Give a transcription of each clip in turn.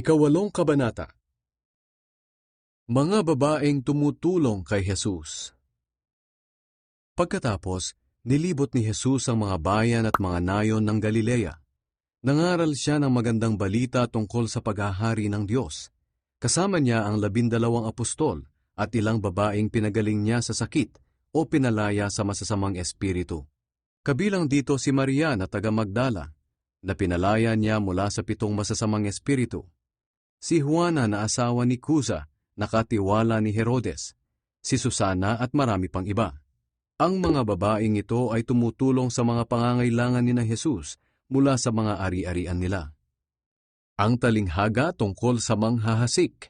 Ikawalong Kabanata Mga babaeng tumutulong kay Jesus Pagkatapos, nilibot ni Jesus ang mga bayan at mga nayon ng Galilea. Nangaral siya ng magandang balita tungkol sa paghahari ng Diyos. Kasama niya ang labindalawang apostol at ilang babaeng pinagaling niya sa sakit o pinalaya sa masasamang espiritu. Kabilang dito si Maria na taga Magdala, na pinalaya niya mula sa pitong masasamang espiritu. Si Juana na asawa ni Cusa, nakatiwala ni Herodes, si Susana at marami pang iba. Ang mga babaeng ito ay tumutulong sa mga pangangailangan ni na Jesus mula sa mga ari-arian nila. Ang talinghaga tungkol sa manghahasik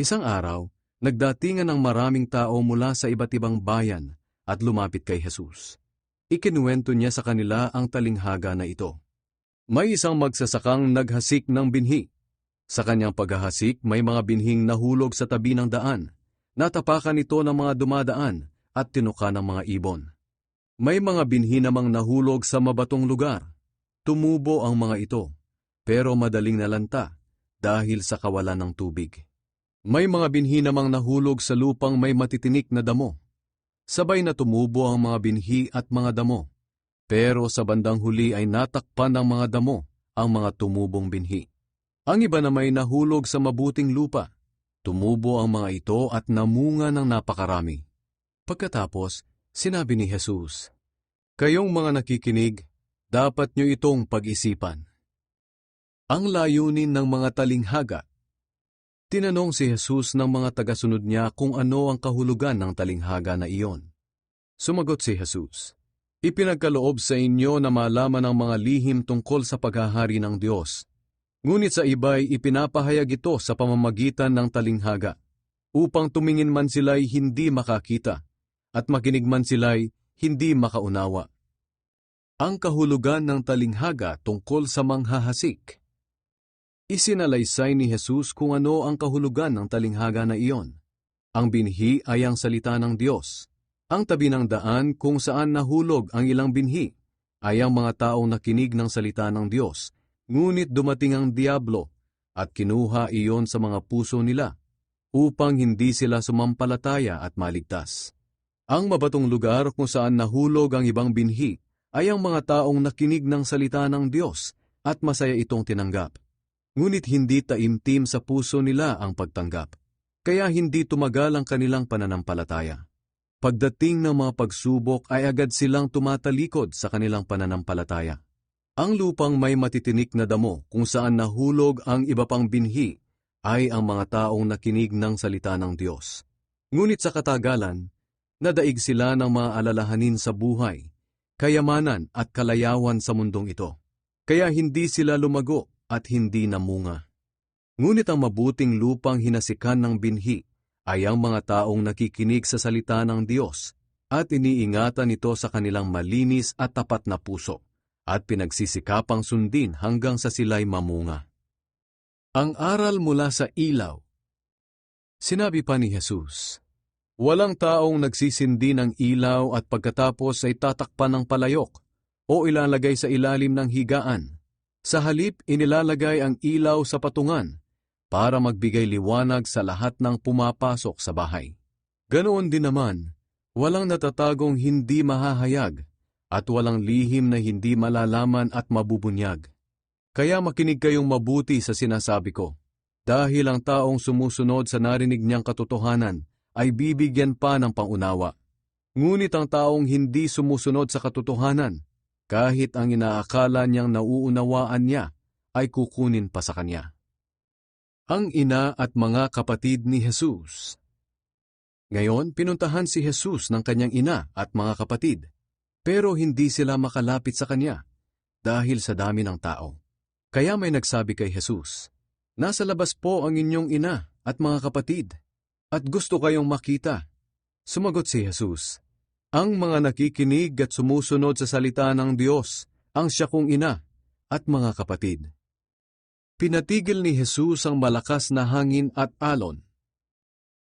Isang araw, nagdatingan ng maraming tao mula sa iba't ibang bayan at lumapit kay Jesus. Ikinuwento niya sa kanila ang talinghaga na ito. May isang magsasakang naghasik ng binhi. Sa kanyang paghahasik, may mga binhing nahulog sa tabi ng daan. Natapakan ito ng mga dumadaan at tinuka ng mga ibon. May mga binhi namang nahulog sa mabatong lugar. Tumubo ang mga ito, pero madaling nalanta dahil sa kawalan ng tubig. May mga binhi namang nahulog sa lupang may matitinik na damo. Sabay na tumubo ang mga binhi at mga damo. Pero sa bandang huli ay natakpan ng mga damo ang mga tumubong binhi. Ang iba na may nahulog sa mabuting lupa. Tumubo ang mga ito at namunga ng napakarami. Pagkatapos, sinabi ni Jesus, Kayong mga nakikinig, dapat nyo itong pag-isipan. Ang layunin ng mga talinghaga Tinanong si Jesus ng mga tagasunod niya kung ano ang kahulugan ng talinghaga na iyon. Sumagot si Jesus, Ipinagkaloob sa inyo na malaman ang mga lihim tungkol sa paghahari ng Diyos. Ngunit sa iba'y ipinapahayag ito sa pamamagitan ng talinghaga, upang tumingin man sila'y hindi makakita, at makinig man sila'y hindi makaunawa. Ang kahulugan ng talinghaga tungkol sa manghahasik Isinalaysay ni Jesus kung ano ang kahulugan ng talinghaga na iyon. Ang binhi ay ang salita ng Diyos. Ang tabi ng daan kung saan nahulog ang ilang binhi ay ang mga taong nakinig ng salita ng Diyos, ngunit dumating ang Diablo at kinuha iyon sa mga puso nila upang hindi sila sumampalataya at maligtas. Ang mabatong lugar kung saan nahulog ang ibang binhi ay ang mga taong nakinig ng salita ng Diyos at masaya itong tinanggap ngunit hindi taimtim sa puso nila ang pagtanggap, kaya hindi tumagal ang kanilang pananampalataya. Pagdating ng mga pagsubok ay agad silang tumatalikod sa kanilang pananampalataya. Ang lupang may matitinik na damo kung saan nahulog ang iba pang binhi ay ang mga taong nakinig ng salita ng Diyos. Ngunit sa katagalan, nadaig sila ng mga alalahanin sa buhay, kayamanan at kalayawan sa mundong ito. Kaya hindi sila lumago at hindi namunga. Ngunit ang mabuting lupang hinasikan ng binhi ay ang mga taong nakikinig sa salita ng Diyos at iniingatan ito sa kanilang malinis at tapat na puso at pinagsisikapang sundin hanggang sa sila'y mamunga. Ang aral mula sa ilaw Sinabi pa ni Jesus, Walang taong nagsisindi ng ilaw at pagkatapos ay tatakpan ng palayok o ilalagay sa ilalim ng higaan sa halip, inilalagay ang ilaw sa patungan para magbigay liwanag sa lahat ng pumapasok sa bahay. Ganoon din naman, walang natatagong hindi mahahayag at walang lihim na hindi malalaman at mabubunyag. Kaya makinig kayong mabuti sa sinasabi ko, dahil ang taong sumusunod sa narinig niyang katotohanan ay bibigyan pa ng pangunawa. Ngunit ang taong hindi sumusunod sa katotohanan kahit ang inaakala niyang nauunawaan niya ay kukunin pa sa kanya. Ang ina at mga kapatid ni Jesus Ngayon, pinuntahan si Jesus ng kanyang ina at mga kapatid, pero hindi sila makalapit sa kanya dahil sa dami ng tao. Kaya may nagsabi kay Jesus, Nasa labas po ang inyong ina at mga kapatid, at gusto kayong makita. Sumagot si Jesus, ang mga nakikinig at sumusunod sa salita ng Diyos, ang siya kong ina at mga kapatid. Pinatigil ni Jesus ang malakas na hangin at alon.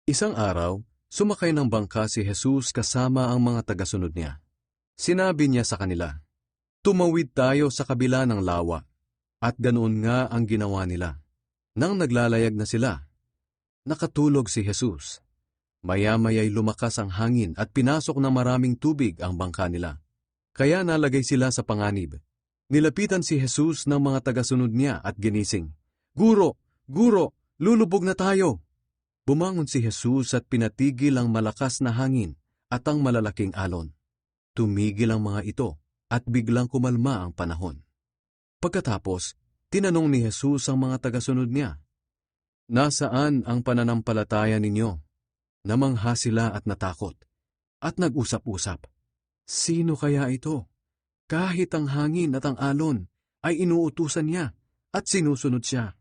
Isang araw, sumakay ng bangka si Jesus kasama ang mga tagasunod niya. Sinabi niya sa kanila, Tumawid tayo sa kabila ng lawa, at ganoon nga ang ginawa nila. Nang naglalayag na sila, nakatulog si Jesus. Maya-maya'y lumakas ang hangin at pinasok ng maraming tubig ang bangka nila. Kaya nalagay sila sa panganib. Nilapitan si Jesus ng mga tagasunod niya at ginising. Guro! Guro! Lulubog na tayo! Bumangon si Jesus at pinatigil ang malakas na hangin at ang malalaking alon. Tumigil ang mga ito at biglang kumalma ang panahon. Pagkatapos, tinanong ni Jesus ang mga tagasunod niya, Nasaan ang pananampalataya ninyo? Namangha sila at natakot, at nag-usap-usap. Sino kaya ito? Kahit ang hangin at ang alon ay inuutusan niya at sinusunod siya.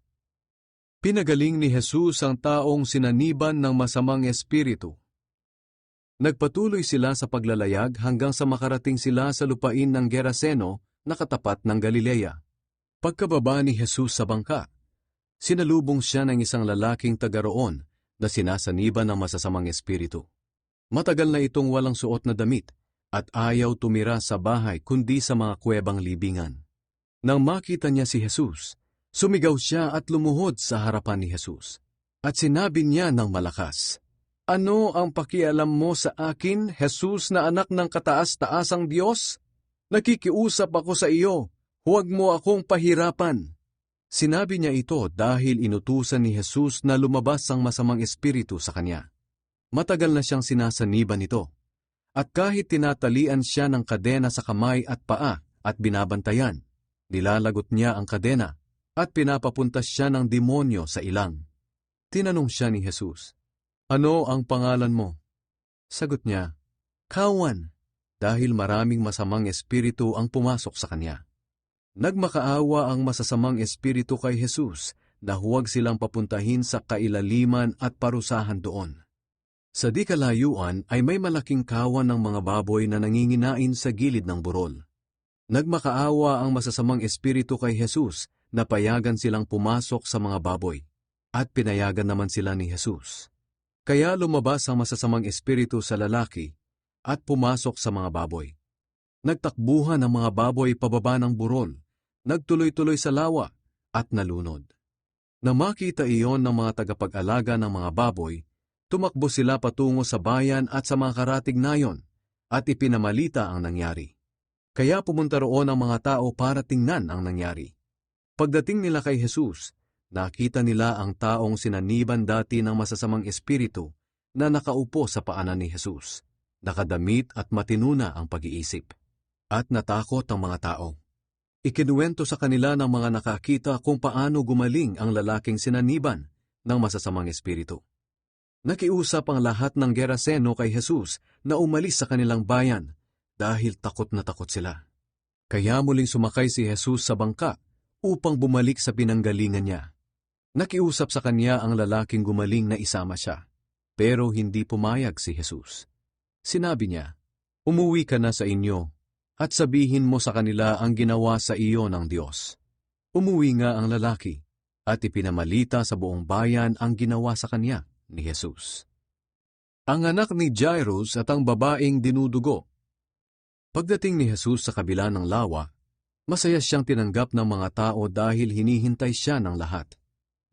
Pinagaling ni Jesus ang taong sinaniban ng masamang espiritu. Nagpatuloy sila sa paglalayag hanggang sa makarating sila sa lupain ng Geraseno na katapat ng Galilea. Pagkababa ni Jesus sa bangka, sinalubong siya ng isang lalaking taga roon na sinasaniban ng masasamang espiritu. Matagal na itong walang suot na damit at ayaw tumira sa bahay kundi sa mga kuwebang libingan. Nang makita niya si Jesus, sumigaw siya at lumuhod sa harapan ni Jesus. At sinabi niya ng malakas, Ano ang pakialam mo sa akin, Jesus na anak ng kataas-taasang Diyos? Nakikiusap ako sa iyo, huwag mo akong pahirapan. Sinabi niya ito dahil inutusan ni Jesus na lumabas ang masamang espiritu sa kanya. Matagal na siyang sinasaniban ito. At kahit tinatalian siya ng kadena sa kamay at paa at binabantayan, nilalagot niya ang kadena at pinapapuntas siya ng demonyo sa ilang. Tinanong siya ni Jesus, Ano ang pangalan mo? Sagot niya, Kawan, dahil maraming masamang espiritu ang pumasok sa kanya. Nagmakaawa ang masasamang espiritu kay Jesus na huwag silang papuntahin sa kailaliman at parusahan doon. Sa di kalayuan ay may malaking kawan ng mga baboy na nanginginain sa gilid ng burol. Nagmakaawa ang masasamang espiritu kay Jesus na payagan silang pumasok sa mga baboy, at pinayagan naman sila ni Jesus. Kaya lumabas ang masasamang espiritu sa lalaki at pumasok sa mga baboy. Nagtakbuhan ang mga baboy pababa ng burol nagtuloy-tuloy sa lawa at nalunod. Na makita iyon ng mga tagapag-alaga ng mga baboy, tumakbo sila patungo sa bayan at sa mga karatig nayon at ipinamalita ang nangyari. Kaya pumunta roon ang mga tao para tingnan ang nangyari. Pagdating nila kay Jesus, nakita nila ang taong sinaniban dati ng masasamang espiritu na nakaupo sa paanan ni Jesus, nakadamit at matinuna ang pag-iisip. At natakot ang mga tao. Ikinuwento sa kanila ng mga nakakita kung paano gumaling ang lalaking sinaniban ng masasamang espiritu. Nakiusap ang lahat ng Geraseno kay Jesus na umalis sa kanilang bayan dahil takot na takot sila. Kaya muling sumakay si Jesus sa bangka upang bumalik sa pinanggalingan niya. Nakiusap sa kanya ang lalaking gumaling na isama siya, pero hindi pumayag si Jesus. Sinabi niya, Umuwi ka na sa inyo at sabihin mo sa kanila ang ginawa sa iyo ng Diyos. Umuwi nga ang lalaki at ipinamalita sa buong bayan ang ginawa sa kanya ni Jesus. Ang anak ni Jairus at ang babaeng dinudugo. Pagdating ni Jesus sa kabila ng lawa, masaya siyang tinanggap ng mga tao dahil hinihintay siya ng lahat.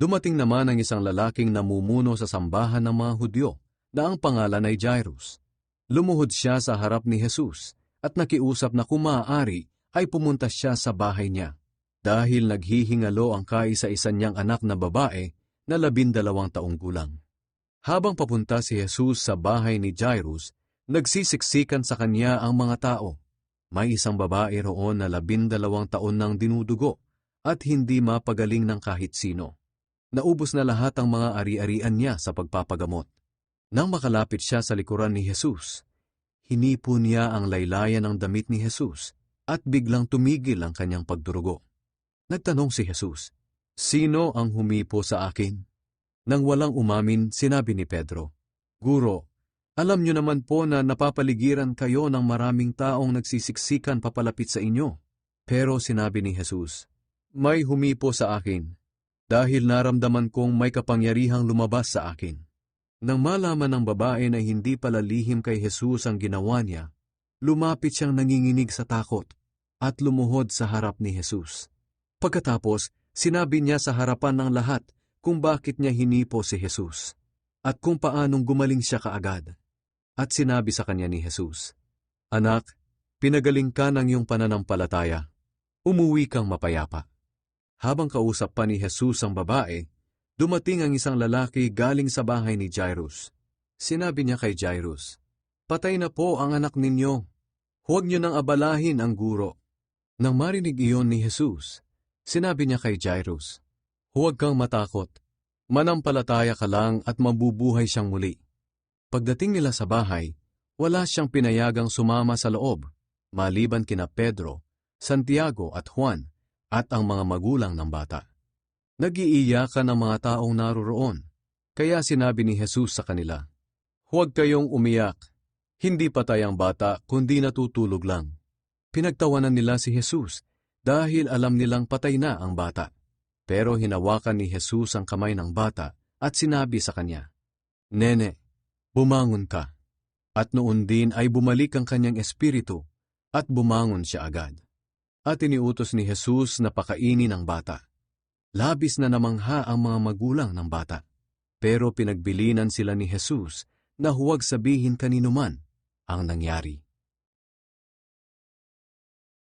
Dumating naman ang isang lalaking namumuno sa sambahan ng mga Hudyo na ang pangalan ay Jairus. Lumuhod siya sa harap ni Jesus at nakiusap na kung maaari ay pumunta siya sa bahay niya dahil naghihingalo ang kaisa-isa niyang anak na babae na labindalawang taong gulang. Habang papunta si Jesus sa bahay ni Jairus, nagsisiksikan sa kanya ang mga tao. May isang babae roon na labindalawang taon nang dinudugo at hindi mapagaling ng kahit sino. Naubos na lahat ang mga ari-arian niya sa pagpapagamot. Nang makalapit siya sa likuran ni Jesus, hinipo niya ang laylayan ng damit ni Jesus at biglang tumigil ang kanyang pagdurugo. Nagtanong si Jesus, Sino ang humipo sa akin? Nang walang umamin, sinabi ni Pedro, Guro, alam niyo naman po na napapaligiran kayo ng maraming taong nagsisiksikan papalapit sa inyo. Pero sinabi ni Jesus, May humipo sa akin, dahil naramdaman kong may kapangyarihang lumabas sa akin. Nang malaman ng babae na hindi pala lihim kay Jesus ang ginawa niya, lumapit siyang nanginginig sa takot at lumuhod sa harap ni Jesus. Pagkatapos, sinabi niya sa harapan ng lahat kung bakit niya hinipo si Jesus at kung paanong gumaling siya kaagad. At sinabi sa kanya ni Jesus, Anak, pinagaling ka ng iyong pananampalataya. Umuwi kang mapayapa. Habang kausap pa ni Jesus ang babae, dumating ang isang lalaki galing sa bahay ni Jairus. Sinabi niya kay Jairus, Patay na po ang anak ninyo. Huwag niyo nang abalahin ang guro. Nang marinig iyon ni Jesus, sinabi niya kay Jairus, Huwag kang matakot. Manampalataya ka lang at mabubuhay siyang muli. Pagdating nila sa bahay, wala siyang pinayagang sumama sa loob, maliban kina Pedro, Santiago at Juan, at ang mga magulang ng bata. Nag-iiyakan ang mga taong naroroon, kaya sinabi ni Jesus sa kanila, Huwag kayong umiyak, hindi patay ang bata kundi natutulog lang. Pinagtawanan nila si Jesus dahil alam nilang patay na ang bata. Pero hinawakan ni Jesus ang kamay ng bata at sinabi sa kanya, Nene, bumangon ka. At noon din ay bumalik ang kanyang espiritu at bumangon siya agad. At iniutos ni Jesus na pakainin ang bata. Labis na namangha ang mga magulang ng bata. Pero pinagbilinan sila ni Jesus na huwag sabihin kanino man ang nangyari.